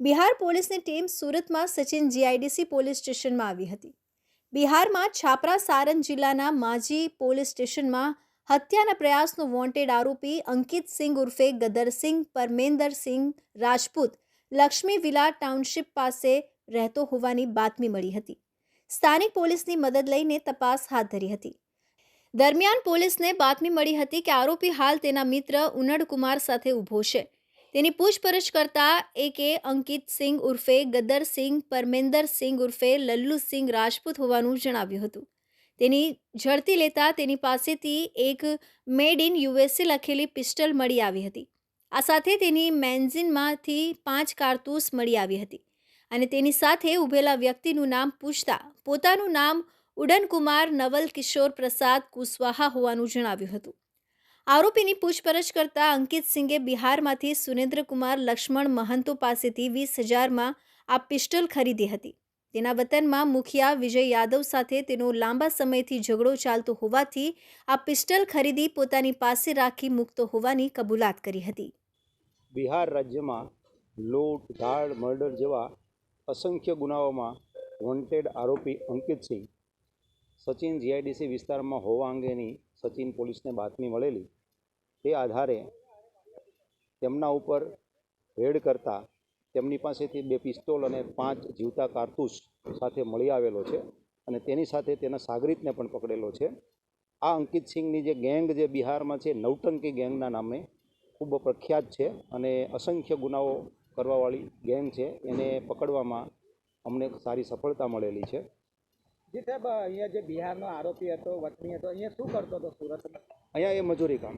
બિહાર પોલીસની ટીમ સુરતમાં Sachin GIDC police સ્ટેશનમાં આવી હતી. બિહારમાં છાપરા સારન જિલ્લાના માજી પોલીસ સ્ટેશનમાં હત્યાના પ્રયાસનો વોન્ટેડ આરોપી અંકિત સિંઘ ઉર્ફે ગદરસિંહ પરમેન્દર સિંહ રાજપૂત લક્ષ્મી વિલા ટાઉનશીપ પાસે રહેતો હોવાની બાતમી મળી હતી. સ્થાનિક પોલીસની મદદ લઈને તપાસ હાથ ધરી હતી. દરમિયાન પોલીસને બાતમી મળી હતી કે આરોપી હાલ તેના મિત્ર ઉનડકુમાર સાથે ઊભો છે. તેની પૂછપરછ કરતા એકે અંકિત સિંઘ ઉર્ફે ગદર સિંઘ, પરમેન્દર સિંઘ ઉર્ફે લલ્લુ સિંઘ રાજપૂત હોવાનું જણાવ્યું હતું. તેની ઝડપી લેતા તેની પાસેથી એક મેડ ઇન યુએસએ લખેલી પિસ્ટલ મળી આવી હતી. આ સાથે તેની મેન્ઝિનમાંથી પાંચ કારતૂસ મળી આવી હતી અને તેની સાથે ઊભેલા વ્યક્તિનું નામ પૂછતા પોતાનું નામ ઉડનકુમાર નવલ કિશોર પ્રસાદ કુશવાહા હોવાનું જણાવ્યું હતું. આરોપીની પૂછપરછ કરતા અંકિત સિંઘે બિહારમાંથી સુરેન્દ્રકુમાર લક્ષ્મણ મહંતો પાસેથી વીસ હજારમાં આ પિસ્ટલ ખરીદી હતી. તેના વતનમાં મુખિયા વિજય યાદવ સાથે તેનો લાંબા સમયથી ઝઘડો ચાલતો હોવાથી આ પિસ્ટલ ખરીદી પોતાની પાસે રાખી મૂકતો હોવાની કબૂલાત કરી હતી. બિહાર રાજ્યમાં લૂંટ, ધાડ, મર્ડર જેવા અસંખ્ય ગુનાઓમાં વોન્ટેડ આરોપી અંકિત સિંહ, સચિન જીઆઈડીસી વિસ્તારમાં હોવા અંગેની સચિન પોલીસને બાતમી મળેલી તે આધારે તેમના ઉપર રેડ કરતા તેમની પાસેથી બે પિસ્તોલ અને પાંચ જીવતા કારતૂસ સાથે મળી આવેલો છે અને તેની સાથે તેના સાગરીતને પણ પકડેલો છે. આ અંકિત સિંહની જે ગેંગ જે બિહારમાં છે નવટંકી ગેંગના નામે ખૂબ પ્રખ્યાત છે અને અસંખ્ય ગુનાઓ કરવાવાળી ગેંગ છે. એને પકડવામાં અમને સારી સફળતા મળેલી છે. જી સાહેબ અહીંયા જે બિહારનો આરોપી હતો વતની હતો અહીંયા શું કરતો હતો સુરતમાં? અહીંયા એ મજૂરી કામ.